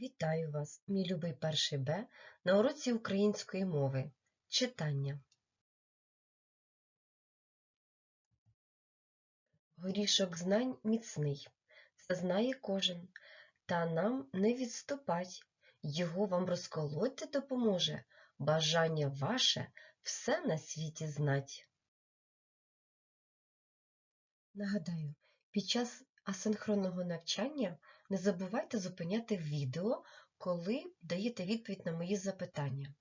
Вітаю вас, мій любий перший Б, на уроці української мови. Читання. Горішок знань міцний, це знає кожен, та нам не відступать, його вам розколоти допоможе, бажання ваше все на світі знать. Нагадаю, під час асинхронного навчання не забувайте зупиняти відео, коли даєте відповідь на мої запитання.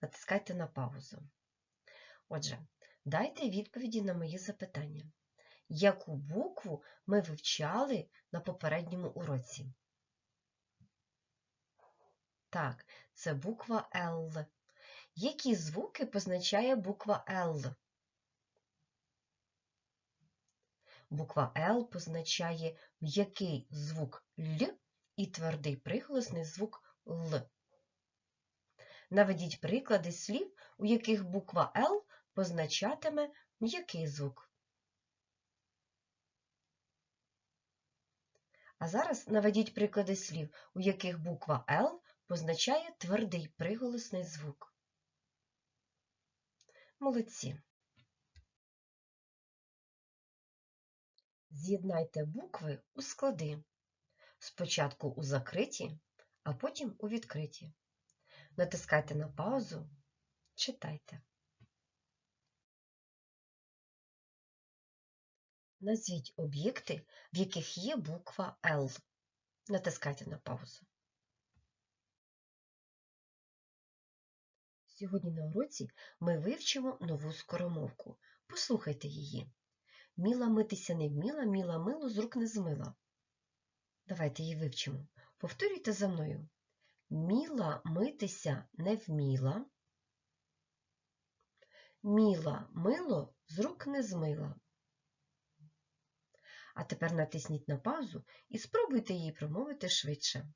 Натискайте на паузу. Отже, дайте відповіді на мої запитання. Яку букву ми вивчали на попередньому уроці? Так, це буква Л. Які звуки позначає буква Л? Буква Л позначає м'який звук Л і твердий приголосний звук Л. Наведіть приклади слів, у яких буква Л позначатиме м'який звук. А зараз наведіть приклади слів, у яких буква Л позначає твердий приголосний звук. Молодці. З'єднайте букви у склади. Спочатку у закриті, а потім у відкриті. Натискайте на паузу, читайте. Назвіть об'єкти, в яких є буква Л. Натискайте на паузу. Сьогодні на уроці ми вивчимо нову скоромовку. Послухайте її. Міла митися не вміла, міла мило з рук не змила. Давайте її вивчимо. Повторюйте за мною. Міла митися не вміла. Міла мило з рук не змила. А тепер натисніть на паузу і спробуйте її промовити швидше.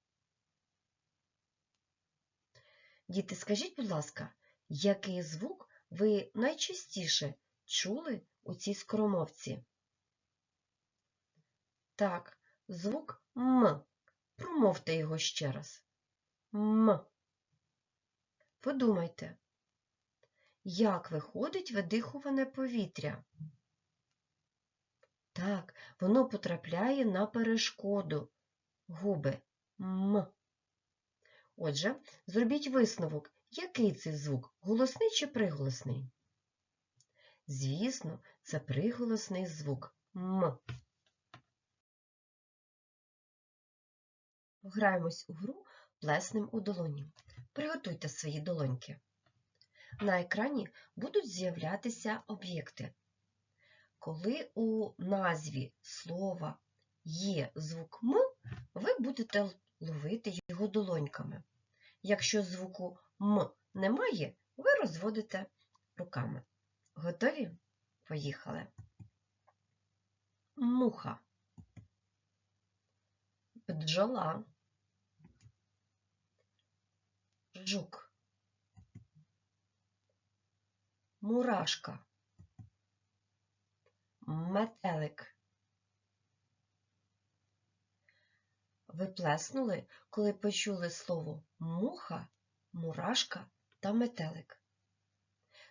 Діти, скажіть, будь ласка, який звук ви найчастіше чули у цій скоромовці? Так, звук М. Промовте його ще раз. М. Подумайте, як виходить видихуване повітря? Так, воно потрапляє на перешкоду. Губи М. Отже, зробіть висновок, який цей звук голосний чи приголосний? Звісно, це приголосний звук М. Пограємось у гру плеснем у долоні. Приготуйте свої долоньки. На екрані будуть з'являтися об'єкти. Коли у назві слова є звук М, ви будете ловити його долоньками. Якщо звуку М немає, ви розводите руками. Готові? Поїхали. Муха. Бджола. Жук. Мурашка. Метелик. Ви плеснули, коли почули слово муха, мурашка та метелик.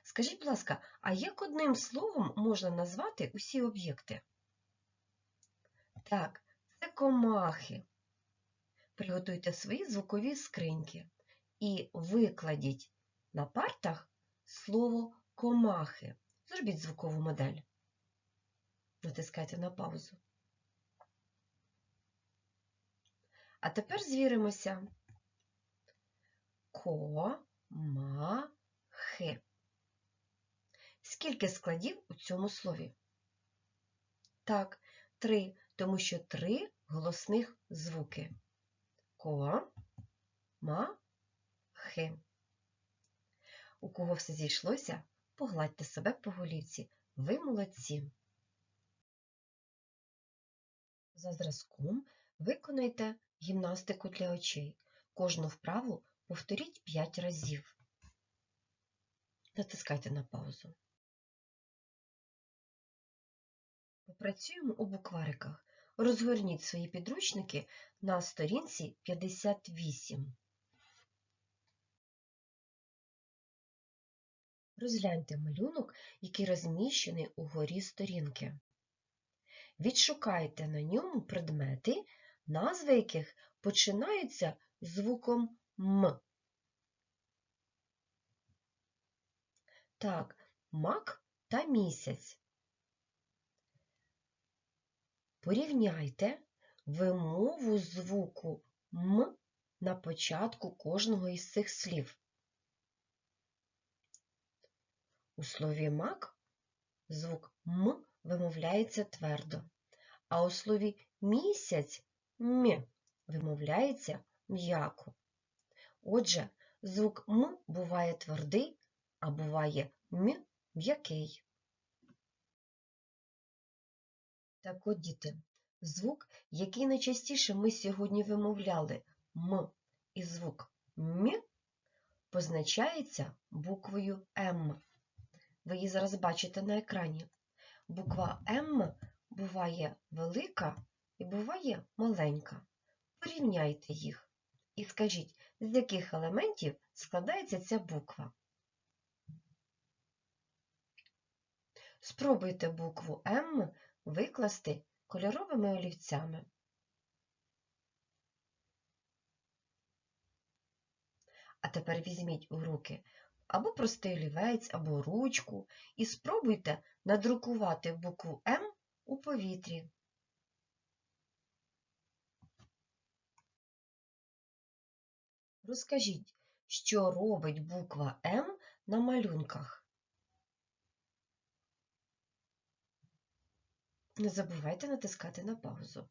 Скажіть, будь ласка, а як одним словом можна назвати усі об'єкти? Так, це комахи. Приготуйте свої звукові скриньки і викладіть на партах слово комахи. Зробіть звукову модель. Натискайте на паузу. А тепер звіримося. Ко-ма-хи. Скільки складів у цьому слові? Так, три, тому що три голосних звуки. Ко, ма, хи. У кого все зійшлося, погладьте себе по голівці. Ви молодці. За зразком виконайте гімнастику для очей. Кожну вправу повторіть 5 разів. Натискайте на паузу. Попрацюємо у буквариках. Розгорніть свої підручники на сторінці 58. Розгляньте малюнок, який розміщений угорі сторінки. Відшукайте на ньому предмети, назви яких починаються звуком М. Так, мак та місяць. Порівняйте вимову звуку М на початку кожного із цих слів. У слові мак звук М вимовляється твердо, а у слові місяць М вимовляється м'яко. Отже, звук М буває твердий, а буває М м'який. Так от, діти, звук, який найчастіше ми сьогодні вимовляли М і звук М, позначається буквою М. Ви її зараз бачите на екрані. Буква М буває велика і буває маленька. Порівняйте їх і скажіть, з яких елементів складається ця буква. Спробуйте букву М викласти кольоровими олівцями. А тепер візьміть у руки або простий олівець, або ручку і спробуйте надрукувати букву М у повітрі. Розкажіть, що робить буква М на малюнках. Не забувайте натискати на паузу.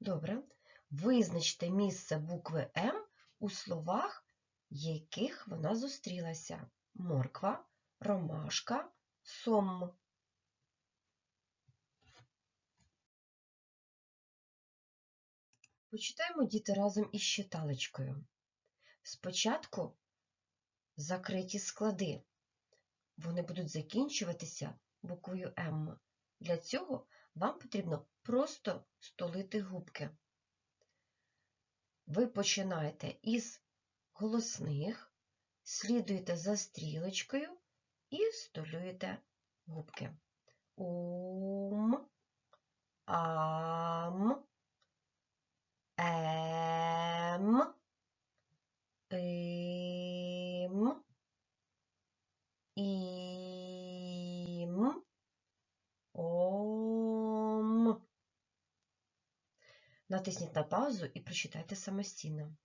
Добре. Визначте місце букви М у словах, яких вона зустрілася. Морква, ромашка, сом. Почитаємо діти разом із читалочкою. Спочатку закриті склади. Вони будуть закінчуватися буквою М. Для цього вам потрібно просто столити губки. Ви починаєте із голосних, слідуєте за стрілочкою і столюєте губки. Ум, ам, ем, ім, Натисніть на паузу і прочитайте самостійно.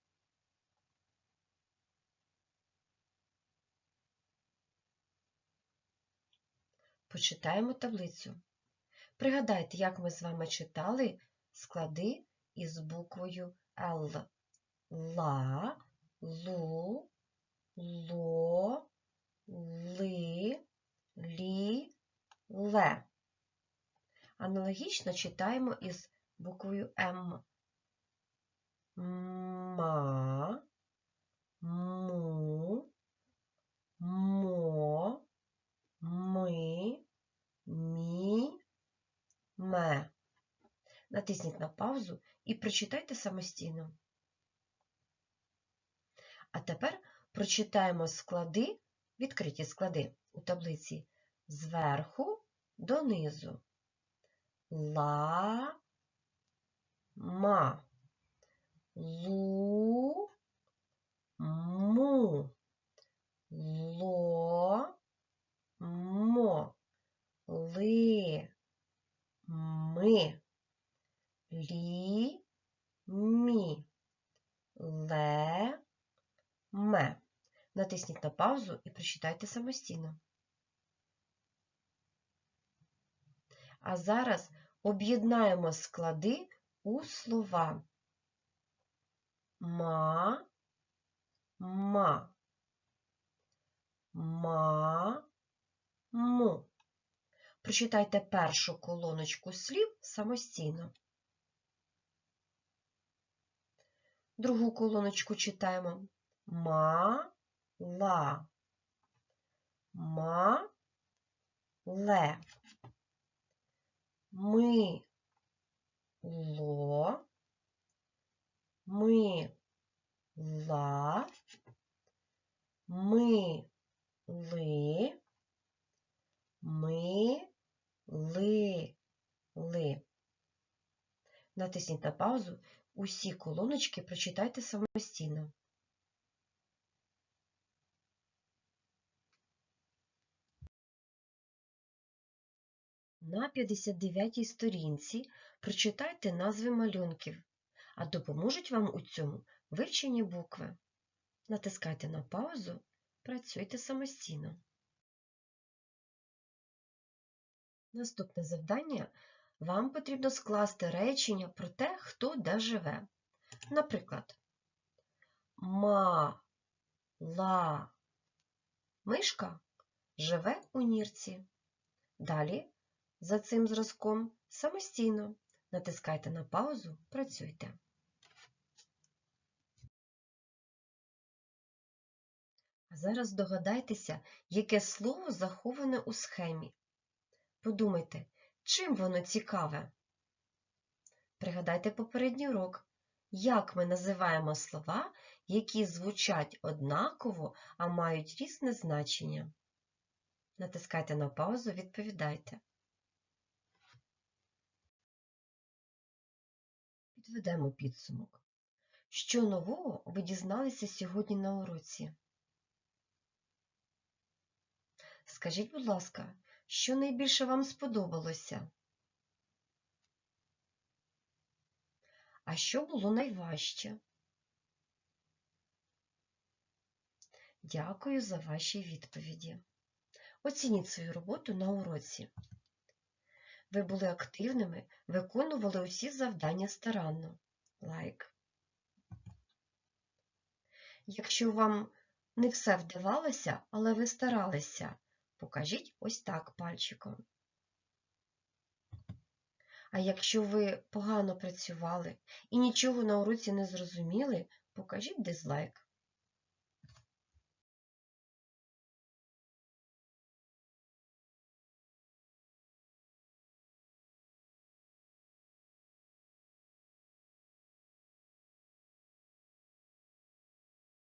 Почитаємо таблицю. Пригадайте, як ми з вами читали склади із буквою Л. Ла, лу, ло, ли, лі, ле. Аналогічно читаємо із буквою М. Ма, му, мо, ми, мі, ме. Натисніть на паузу і прочитайте самостійно. А тепер прочитаємо склади, відкриті склади у таблиці зверху донизу. Ла, ма, лу, му, ло, мо, ли, ми, лі, мі, ле, ме. Натисніть на паузу і прочитайте самостійно. А зараз об'єднаємо склади у слова ма, ма, ма, му. Прочитайте першу колоночку слів самостійно. Другу колоночку читаємо ма, ла, ма, ле. ми, ло, ми, ла, ми, ли, ми, ли, ли. Натисніть на паузу. Усі колоночки прочитайте самостійно. На 59-й сторінці прочитайте назви малюнків, а допоможуть вам у цьому вивчені букви. Натискайте на паузу, працюйте самостійно. Наступне завдання вам потрібно скласти речення про те, хто де живе. Наприклад, ма, ла, мишка живе у нірці. Далі за цим зразком самостійно натискайте на паузу, працюйте. А зараз догадайтеся, яке слово заховане у схемі. Подумайте, чим воно цікаве? Пригадайте попередній урок. Як ми називаємо слова, які звучать однаково, а мають різне значення? Натискайте на паузу, відповідайте. Підведемо підсумок. Що нового ви дізналися сьогодні на уроці? Скажіть, будь ласка, що найбільше вам сподобалося? А що було найважче? Дякую за ваші відповіді. Оцініть свою роботу на уроці. Ви були активними, виконували усі завдання старанно. Лайк. Якщо вам не все вдавалося, але ви старалися, покажіть ось так пальчиком. А якщо ви погано працювали і нічого на уроці не зрозуміли, покажіть дизлайк.